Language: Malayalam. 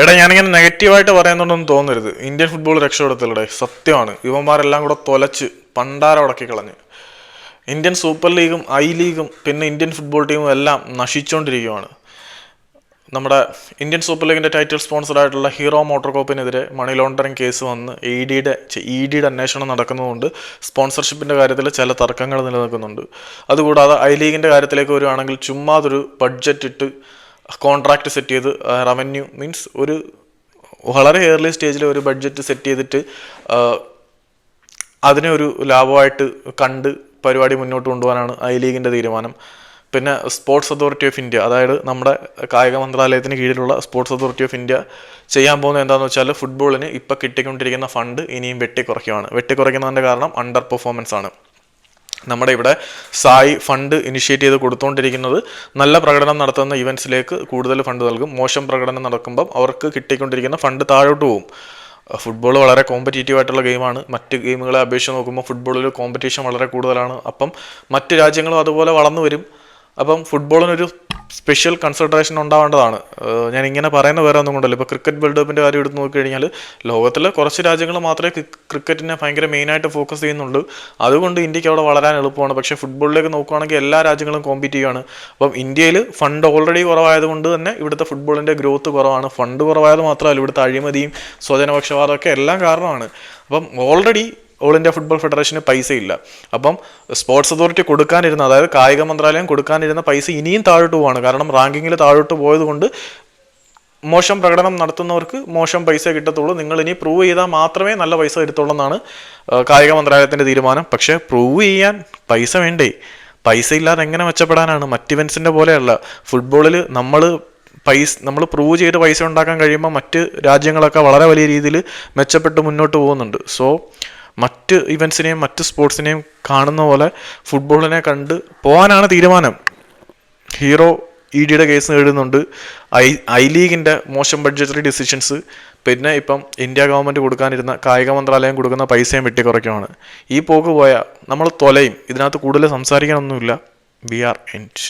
എടാ ഞാനിങ്ങനെ നെഗറ്റീവായിട്ട് പറയുന്നുണ്ടെന്ന് തോന്നരുത്. ഇന്ത്യൻ ഫുട്ബോൾ രക്ഷപ്പെടുത്തില്ലടെ സത്യമാണ്. ഇവന്മാരെല്ലാം കൂടെ തൊലച്ച് പണ്ടാരം ഉടക്കി കളഞ്ഞ്. ഇന്ത്യൻ സൂപ്പർ ലീഗും ഐ ലീഗും പിന്നെ ഇന്ത്യൻ ഫുട്ബോൾ ടീമും എല്ലാം നശിച്ചുകൊണ്ടിരിക്കുകയാണ് നമ്മുടെ ഇന്ത്യൻ സൂപ്പർ ലീഗിന്റെ ടൈറ്റിൽ സ്പോൺസറായിട്ടുള്ള ഹീറോ മോട്ടോർ കോപ്പിനെതിരെ മണി ലോണ്ടറിങ് കേസ് വന്ന് ഇ ഡിയുടെ ഇ ഡിയുടെ അന്വേഷണം നടക്കുന്നതുകൊണ്ട് സ്പോൺസർഷിപ്പിന്റെ കാര്യത്തിൽ ചില തർക്കങ്ങൾ നിലനിൽക്കുന്നുണ്ട്. അതുകൂടാതെ ഐ ലീഗിന്റെ കാര്യത്തിലേക്ക് വരുവാണെങ്കിൽ ചുമ്മാതൊരു ബഡ്ജറ്റ് ഇട്ട് കോൺട്രാക്ട് സെറ്റ് ചെയ്ത് റവന്യൂ മീൻസ് ഒരു വളരെ ഏർലി സ്റ്റേജിൽ ഒരു ബഡ്ജറ്റ് സെറ്റ് ചെയ്തിട്ട് അതിനെ ഒരു ലാഭമായിട്ട് കണ്ട് പരിപാടി മുന്നോട്ട് കൊണ്ടുപോകാനാണ് ഐ ലീഗിന്റെ തീരുമാനം. പിന്നെ സ്പോർട്സ് അതോറിറ്റി ഓഫ് ഇന്ത്യ അതായത് നമ്മുടെ കായിക മന്ത്രാലയത്തിന് കീഴിലുള്ള സ്പോർട്സ് അതോറിറ്റി ഓഫ് ഇന്ത്യ ചെയ്യാൻ പോകുന്നത് എന്താണെന്ന് വെച്ചാൽ ഫുട്ബോളിന് ഇപ്പോൾ കിട്ടിക്കൊണ്ടിരിക്കുന്ന ഫണ്ട് ഇനിയും വെട്ടിക്കുറയ്ക്കുകയാണ് വെട്ടിക്കുറയ്ക്കുന്നതിന്റെ കാരണം അണ്ടർ പെർഫോമൻസ് ആണ്. നമ്മുടെ ഇവിടെ സായി ഫണ്ട് ഇനിഷ്യേറ്റ് ചെയ്ത് കൊടുത്തുകൊണ്ടിരിക്കുന്നത് നല്ല പ്രകടനം നടത്തുന്ന ഇവന്റ്സിലേക്ക് കൂടുതൽ ഫണ്ട് നൽകും. മോശം പ്രകടനം നടക്കുമ്പം അവർക്ക് കിട്ടിക്കൊണ്ടിരിക്കുന്ന ഫണ്ട് താഴോട്ട് പോകും ഫുട്ബോൾ വളരെ കോമ്പറ്റീറ്റീവ് ആയിട്ടുള്ള ഗെയിമാണ് മറ്റ് ഗെയിമുകളെ അപേക്ഷിച്ച് നോക്കുമ്പോൾ ഫുട്ബോളിൽ കോമ്പറ്റീഷൻ വളരെ കൂടുതലാണ്. അപ്പം മറ്റ് രാജ്യങ്ങളും അതുപോലെ വളർന്നു വരും. അപ്പം ഫുട്ബോളിനൊരു സ്പെഷ്യൽ കൺസിഡറേഷൻ ഉണ്ടാവേണ്ടതാണ്. ഞാൻ ഇങ്ങനെ പറയുന്ന വേറെ ഒന്നും കൊണ്ടല്ല. ഇപ്പോൾ ക്രിക്കറ്റ് വേൾഡ് കപ്പിന്റെ കാര്യം എടുത്ത് നോക്കിക്കഴിഞ്ഞാൽ ലോകത്തിലെ കുറച്ച് രാജ്യങ്ങൾ മാത്രമേ ക്രിക്കറ്റിനെ ഭയങ്കര മെയിനായിട്ട് ഫോക്കസ് ചെയ്യുന്നുള്ളൂ. അതുകൊണ്ട് ഇന്ത്യയ്ക്ക് അവിടെ വളരാൻ എളുപ്പമാണ്. പക്ഷേ ഫുട്ബോളിലേക്ക് നോക്കുകയാണെങ്കിൽ എല്ലാ രാജ്യങ്ങളും കോമ്പീറ്റ് ചെയ്യുകയാണ് അപ്പം ഇന്ത്യയിൽ ഫണ്ട് ഓൾറെഡി കുറവായതുകൊണ്ട് തന്നെ ഇവിടുത്തെ ഫുട്ബോളിന്റെ ഗ്രോത്ത് കുറവാണ്. ഫണ്ട് കുറവായത് മാത്രമല്ല ഇവിടുത്തെ അഴിമതിയും സ്വജനപക്ഷപാതമൊക്കെ എല്ലാം കാരണമാണ്. അപ്പം ഓൾറെഡി ഓൾ ഇന്ത്യ ഫുട്ബോൾ ഫെഡറേഷന് പൈസയില്ല. അപ്പം സ്പോർട്സ് അതോറിറ്റി കൊടുക്കാനിരുന്ന അതായത് കായിക മന്ത്രാലയം കൊടുക്കാനിരുന്ന പൈസ ഇനിയും താഴോട്ട് പോവാണ്. കാരണം റാങ്കിങ്ങിൽ താഴോട്ട് പോയതുകൊണ്ട് മോശം പ്രകടനം നടത്തുന്നവർക്ക് മോശം പൈസ കിട്ടത്തുള്ളൂ. നിങ്ങൾ ഇനി പ്രൂവ് ചെയ്താൽ മാത്രമേ നല്ല പൈസ കിട്ടത്തുള്ളൂ എന്നാണ് കായിക മന്ത്രാലയത്തിന്റെ തീരുമാനം. പക്ഷേ പ്രൂവ് ചെയ്യാൻ പൈസ വേണ്ടേ? പൈസ ഇല്ലാതെ എങ്ങനെ മെച്ചപ്പെടാനാണ്? മറ്റ് ഇവൻസിന്റെ പോലെയല്ല. ഫുട്ബോളിൽ നമ്മൾ പൈസ നമ്മൾ പ്രൂവ് ചെയ്ത് പൈസ ഉണ്ടാക്കാൻ കഴിയുമ്പോൾ മറ്റ് രാജ്യങ്ങളൊക്കെ വളരെ വലിയ രീതിയിൽ മെച്ചപ്പെട്ട് മുന്നോട്ട് പോകുന്നുണ്ട്. സോ മറ്റ് ഇവൻസിനെയും മറ്റ് സ്പോർട്സിനെയും കാണുന്ന പോലെ ഫുട്ബോളിനെ കണ്ട് പോകാനാണ് തീരുമാനം. ഹീറോ ഇ ഡിയുടെ കേസ് നേടുന്നുണ്ട് ഐ ഐ ലീഗിന്റെ മോശം ബഡ്ജറ്ററി ഡിസിഷൻസ്. പിന്നെ ഇപ്പം ഇന്ത്യ ഗവൺമെന്റ് കൊടുക്കാനിരുന്ന കായിക മന്ത്രാലയം കൊടുക്കുന്ന പൈസയും വെട്ടിക്കുറയ്ക്കുമാണ് ഈ പോക്ക് പോയാൽ നമ്മൾ തൊലയും. ഇതിനകത്ത് കൂടുതൽ സംസാരിക്കാനൊന്നുമില്ല. V R end